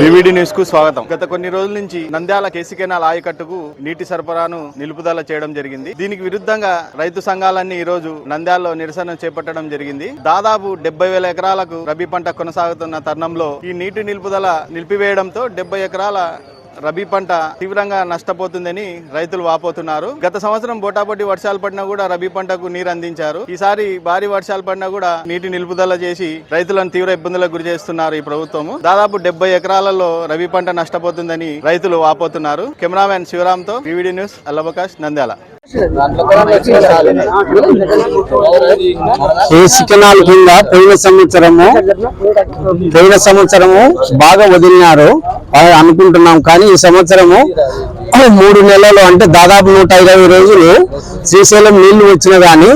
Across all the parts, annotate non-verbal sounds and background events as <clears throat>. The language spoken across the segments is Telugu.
వివిడి న్యూస్కు స్వాగతం. గత కొన్ని రోజుల నుంచి నంద్యాల కేసికెనాల్ ఆయకట్టుకు నీటి సరఫరాను నిలుపుదల చేయడం జరిగింది. దీనికి విరుద్ధంగా రైతు సంఘాలన్నీ ఈ రోజు నంద్యాలలో నిరసన చేపట్టడం జరిగింది. దాదాపు డెబ్బై వేల ఎకరాలకు రబీ పంట కొనసాగుతున్న తరుణంలో ఈ నీటి నిలుపుదల నిలిపివేయడంతో డెబ్బై ఎకరాల రబీ పంట తీవ్రంగా నష్టపోతుందని రైతులు వాపోతున్నారు. గత సంవత్సరం బోటాబొట్టి వర్షాలు పడినా కూడా రబీ పంటకు నీరు అందించారు. ఈసారి భారీ వర్షాలు పడినా కూడా నీటి నిలుపుదల చేసి రైతులను తీవ్ర ఇబ్బందులకు గురి చేస్తున్నారు ఈ ప్రభుత్వము. దాదాపు డెబ్బై ఎకరాలలో రబీ పంట నష్టపోతుందని రైతులు వాపోతున్నారు. కెమెరామెన్ శివరామ్తో వివిడి న్యూస్ అల్లవకాష్ నంద్యాల. కేసీ కెనాల్ కింద పోయిన సంవత్సరము పోయిన సంవత్సరము బాగా వదిలినారు. అనుకుంటున్నాం కానీ ఈ సంవత్సరము మూడు నెలలు అంటే దాదాపు నూట ఇరవై రోజులు శ్రీశైలం నీళ్ళు వచ్చిన కానీ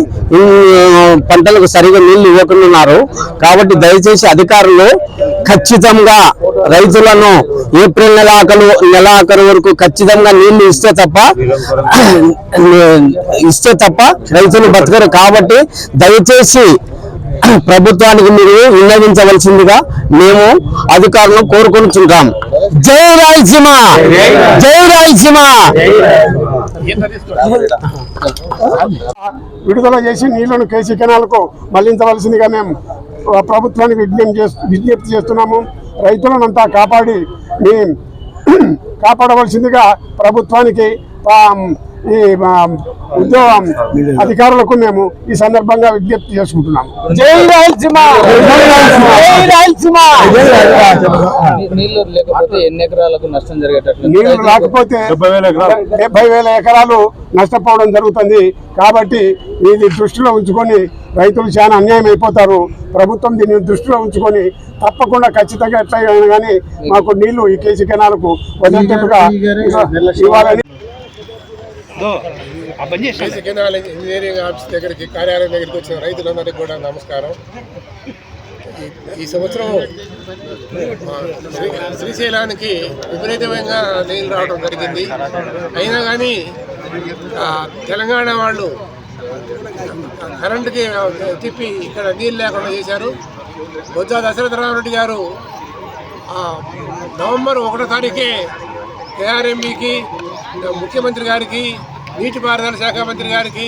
పంటలకు సరిగా నీళ్ళు ఇవ్వకున్నారు కాబట్టి దయచేసి అధికారులు ఖచ్చితంగా రైతులను ఏప్రిల్ నెల ఆకరు నెల ఆఖరు వరకు ఖచ్చితంగా నీళ్ళు ఇస్తే తప్ప <clears throat> ఇస్తే తప్ప రైతులు బతకరు. కాబట్టి దయచేసి ప్రభుత్వానికి మీరు విన్నవించవలసిందిగా మేము అధికారులను కోరుకుంటున్నాం. జై రాయలసీమ! జై రాయలసీమ! విడుదల చేసి నీళ్ళను కేసీ కెనాలకు మళ్ళించవలసిందిగా మేము ప్రభుత్వానికి విజ్ఞప్తి చేస్తు విజ్ఞప్తి చేస్తున్నాము. రైతులనంతా కాపాడి మేము <clears throat> కాపాడవలసిందిగా ప్రభుత్వానికి ఈ ఉద్యోగ అధికారులకు మేము ఈ సందర్భంగా విజ్ఞప్తి చేసుకుంటున్నాము. జై రాయలసీమ! జై రాయలసీమ! నీళ్ళు లేకపోతే ఎన్ని ఎకరాలకు నష్టం జరిగేటట్లు? నీళ్ళు రాకపోతే డెబ్బై వేల ఎకరాలు. నష్టపోవడం జరుగుతుంది. కాబట్టి ఇది దృష్టిలో ఉంచుకొని రైతులు చాలా అన్యాయం అయిపోతారు. ప్రభుత్వం దీన్ని దృష్టిలో ఉంచుకొని తప్పకుండా ఖచ్చితంగా ఎట్లయినా కానీ మాకు నీళ్ళు ఈ కేసీ కెనాలకు వదిలేటట్టుగా ఇవ్వాలని కేసీ ఇంజనీరింగ్ ఆఫీస్ దగ్గరికి కార్యాలయం దగ్గరికి వచ్చిన రైతులందరికీ కూడా నమస్కారం. ఈ- ఈ సంవత్సరం శ్రీ శ్రీశైలానికి విపరీతమైన నీళ్ళు రావడం జరిగింది. అయినా కానీ తెలంగాణ వాళ్ళు కరెంటుకి తిప్పి ఇక్కడ నీళ్ళు లేకుండా చేశారు. బొజ్జ దశరథరామరెడ్డి గారు నవంబర్ ఒకటో తారీఖే కేఆర్ఎంబికి ముఖ్యమంత్రి గారికి నీటిపారుదల శాఖ మంత్రి గారికి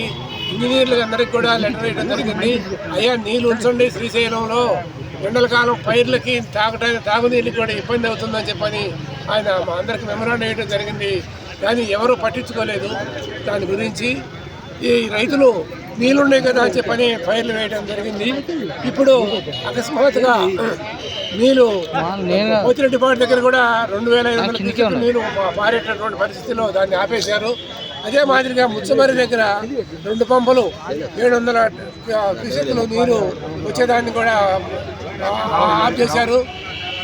ఇంజనీర్లు అందరికి కూడా లెటర్ వేయడం జరిగింది. అయ్యా నీళ్ళు ఉంచండి శ్రీశైలంలో. ఎండల కాలం పైర్లకి తాగటానికి తాగునీళ్ళకి కూడా ఇబ్బంది అవుతుందని చెప్పని ఆయన మా అందరికి మెమరాండం వేయడం జరిగింది. కానీ ఎవరూ పట్టించుకోలేదు దాని గురించి. ఈ రైతులు నీళ్ళున్నాయి కదా అని చెప్పని పైర్లు వేయడం జరిగింది. ఇప్పుడు అకస్మాత్తుగా నీళ్ళు పోతిరెడ్డిపాటి దగ్గర కూడా రెండు వేల ఐదు వందల నీళ్ళు పారేటటువంటి పరిస్థితిలో దాన్ని ఆపేశారు. అదే మాదిరిగా ముచ్చమరి దగ్గర రెండు పంపులు ఏడు వందల క్యూసెక్లు నీరు వచ్చేదాన్ని కూడా ఆఫ్ చేశారు.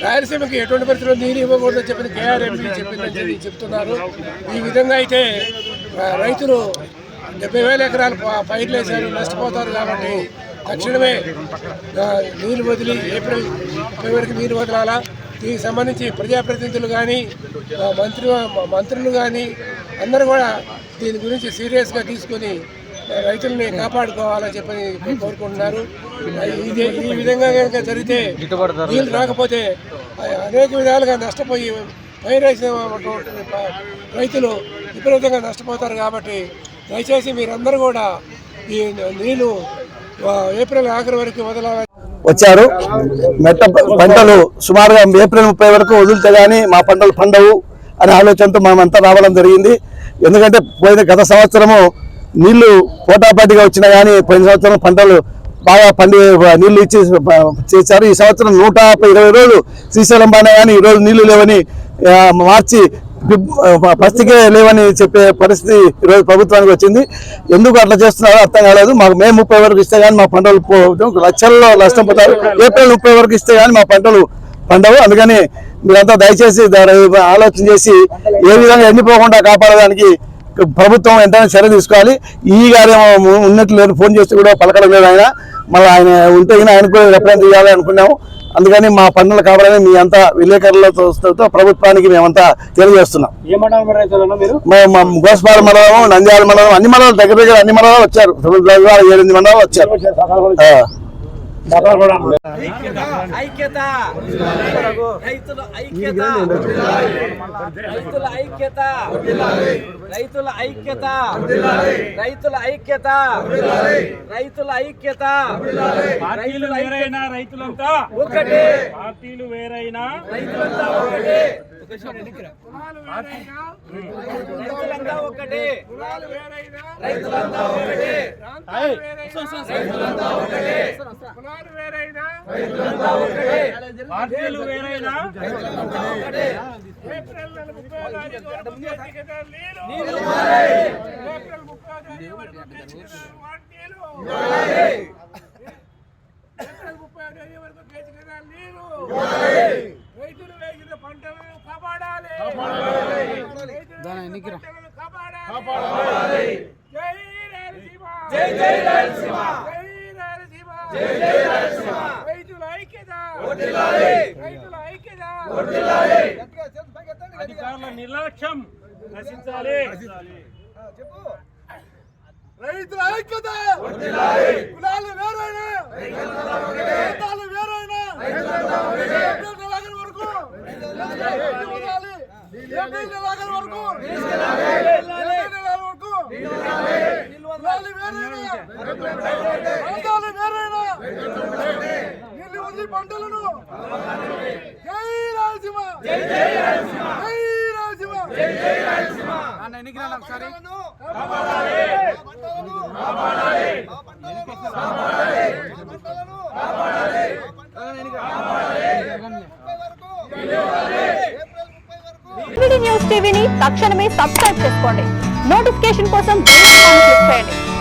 రాయలసీమకి ఎటువంటి పరిస్థితుల్లో నీరు ఇవ్వకూడదని చెప్పిన కేఆర్ఎంపీ చెప్పిందని చెప్పి చెప్తున్నారు. ఈ విధంగా అయితే రైతులు డెబ్బై వేల ఎకరాలు పైర్లు వేశారు నష్టపోతారు కాబట్టి తక్షణమే నీరు వదిలి ఏప్రిల్ ముప్పై వరకు నీరు వదలాలా? దీనికి సంబంధించి ప్రజాప్రతినిధులు కానీ మంత్రి మంత్రులు కానీ అందరూ కూడా దీని గురించి సీరియస్గా తీసుకొని రైతుల్ని కాపాడుకోవాలని చెప్పని కోరుకుంటున్నారు. ఇది ఈ విధంగా కనుక జరిగితే నీళ్ళు రాకపోతే అనేక విధాలుగా నష్టపోయి పైరేసినటువంటి ప- రైతులు విపరీతంగా నష్టపోతారు కాబట్టి దయచేసి మీరందరూ కూడా ఈ నీళ్ళు ఏప్రిల్ ఆఖరి వరకు వదలాలని వచ్చారు. మెట్ట పంటలు సుమారుగా ఏప్రిల్ ముప్పై వరకు వదిలితే కానీ మా పంటలు పండవు అనే ఆలోచనతో మనమంతా రావడం జరిగింది. ఎందుకంటే పోయిన గత సంవత్సరము నీళ్ళు పోటాపాటిగా వచ్చినా కానీ పోయిన సంవత్సరం పంటలు బాగా పండి నీళ్ళు ఇచ్చి చేశారు. ఈ సంవత్సరం నూట ఇరవై రోజులు శ్రీశైలం పైన కానీ ఈ రోజు నీళ్ళు లేవని మార్చి పరిస్థితికే లేవని చెప్పే పరిస్థితి ఈరోజు ప్రభుత్వానికి వచ్చింది. ఎందుకు అట్లా చేస్తున్నారో అర్థం కాలేదు. మాకు మే ముప్పై వరకు ఇస్తే కానీ మా పంటలు పో- లక్షల్లో నష్టం పోతారు. ఏప్రిల్ ముప్పై వరకు ఇస్తే కానీ మా పంటలు పండవు. అందుకని మీరంతా దయచేసి దాని ఆలోచన చేసి ఏ విధంగా ఎండిపోకుండా కాపాడడానికి ప్రభుత్వం ఎంతైనా చర్య తీసుకోవాలి. ఈ గారేమో ఉన్నట్లు లేదు ఫోన్ చేస్తే కూడా పలకడం లేదు ఆయన. మళ్ళీ ఆయన ఉంటే ఆయన కూడా రిప్రజెంట్ చేయాలి అనుకున్నాము. అందుకని మా పన్నులు కావాలని మీ అంతా విలేకరులతో ప్రభుత్వానికి మేమంతా తెలియజేస్తున్నాం. గోస్పాల మండలం నంద్యాల మండలం అన్ని మండలాలు దగ్గర దగ్గర అన్ని మండలాలు వచ్చారు. ఏడెనిమిది మండలాలు వచ్చారు. ఐక్యత. రైతుల ఐక్యత. రైతుల ఐక్యత. రైతుల ఐక్యత. రైతుల ఐక్యత. రైతుల ఐక్యత. పార్టీలు వేరైనా రైతులంతా. ఒకటే. పార్టీలు వేరైనా. రైతులంతా ఒకటే. రైతులంతా ఒకటే రైతులంతా ఒకటే రైతులంతా ఒకటే రైతులంతా ఒకటే పార్టీలు వేరైనా నీళ్ళు మారాలి రైతులు వేసిన పంటలను కాపాడాలి రైతులు కాపాడాలి జై రాయలసీమ జై జై రాయలసీమ జై రాయలసీమ జై జై రాయలసీమ రైతుల ఐక్యత వర్ధిల్లాలి రైతుల ఐక్యత వర్ధిల్లాలి అధికారుల నిర్లక్ష్యం నశించాలి రైతుల ఐక్యత వర్ధిల్లాలి కులాలు వేరైనా ప్రాంతాలు వేరైనా ఏప్రిల్ నెలాఖరు వరకు నీళ్ళు వదలాలి. ఏప్రిల్ నెలాఖరు వరకు ఏప్రిల్ నెలాఖరు వరకు కులాలు వేరైనా పంటలను జై జై న్యూస్ టీవీని తక్షణమే సబ్స్క్రైబ్ చేసుకోండి. నోటిఫికేషన్ కోసం క్లిక్ చేయండి.